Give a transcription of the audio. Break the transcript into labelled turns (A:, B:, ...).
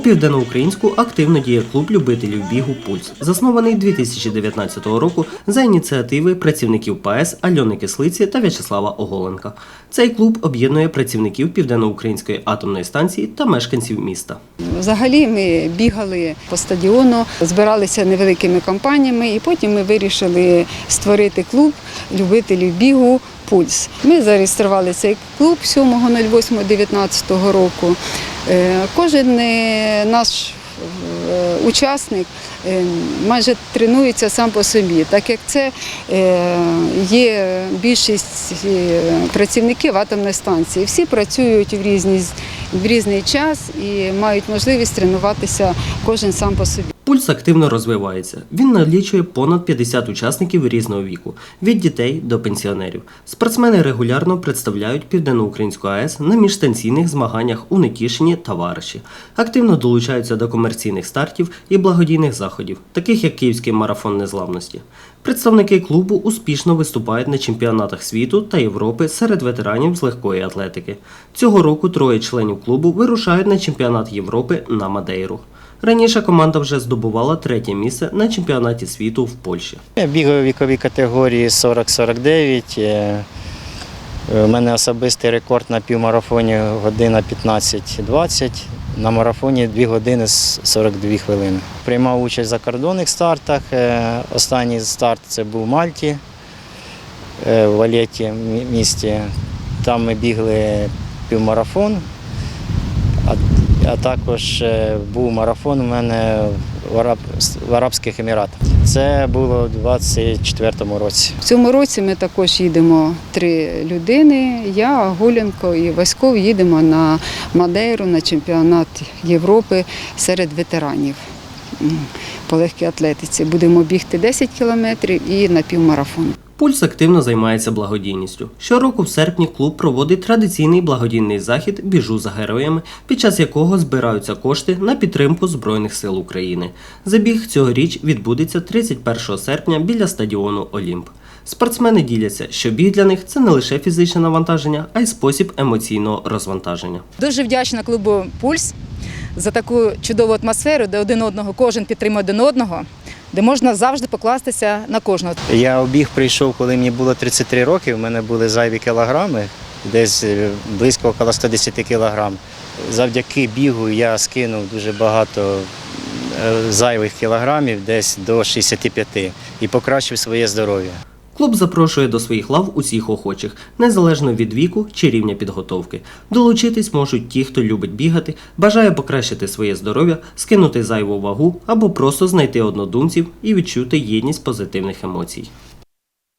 A: Південноукраїнську активно діє клуб любителів бігу Пульс, заснований 2019 року за ініціативи працівників ПАЕС Альони Кислиці та В'ячеслава Оголенка. Цей клуб об'єднує працівників південноукраїнської атомної станції та мешканців міста.
B: Взагалі ми бігали по стадіону, збиралися невеликими компаніями, і потім ми вирішили створити клуб любителів бігу Пульс. Ми зареєстрували цей клуб 7.08.19 року. Е, Кожен е, наш е, учасник майже тренується сам по собі, так як це є більшість працівників атомної станції. Всі працюють в різний, в різний час і мають можливість тренуватися кожен сам по собі.
A: Пульс активно розвивається. Він налічує понад 50 учасників різного віку, від дітей до пенсіонерів. Спортсмени регулярно представляють Південноукраїнську АЕС на міжстанційних змаганнях у Нетішині та Вариші. Активно долучаються до комерційних стартів і благодійних заходів, таких як Київський марафон незламності. Представники клубу успішно виступають на чемпіонатах світу та Європи серед ветеранів з легкої атлетики. Цього року троє членів клубу вирушають на чемпіонат Європи на Мадейру. Раніше команда вже здобувала третє місце на чемпіонаті світу в Польщі.
C: Я бігаю в віковій категорії 40-49. Е, У мене особистий рекорд на півмарафоні година 15-20. На марафоні 2 години 42 хвилини. Приймав участь в закордонних стартах. Е, Останній старт це був в Мальті, е, в Валеті місті. Там ми бігли півмарафон, а, також е, був марафон у мене в Арабських Еміратах. Це було у 24-му році.
B: В цьому році ми також їдемо три людини. Я, Гуленко і Васьков їдемо на Мадейру на чемпіонат Європи серед ветеранів по легкій атлетиці. Будемо бігти 10 кілометрів і на півмарафон.
A: Пульс активно займається благодійністю. Щороку в серпні клуб проводить традиційний благодійний захід Біжу за героями, під час якого збираються кошти на підтримку Збройних сил України. Забіг цьогоріч відбудеться 31 серпня біля стадіону Олімп. Спортсмени діляться, що біг для них це не лише фізичне навантаження, а й спосіб емоційного розвантаження.
D: Дуже вдячна клубу Пульс за таку чудову атмосферу, де один одного кожен підтримує один одного, де можна завжди покластися на кожного.
C: Я обіг прийшов, коли мені було 33 роки. У мене були зайві кілограми, десь е, близько около 110 кілограм. Завдяки бігу я скинув дуже багато е, зайвих кілограмів, десь до 65, і покращив своє здоров'я.
A: Клуб запрошує до своїх лав усіх охочих, незалежно від віку чи рівня підготовки. Долучитись можуть ті, хто любить бігати, бажає покращити своє здоров'я, скинути зайву вагу або просто знайти однодумців і відчути єдність позитивних емоцій.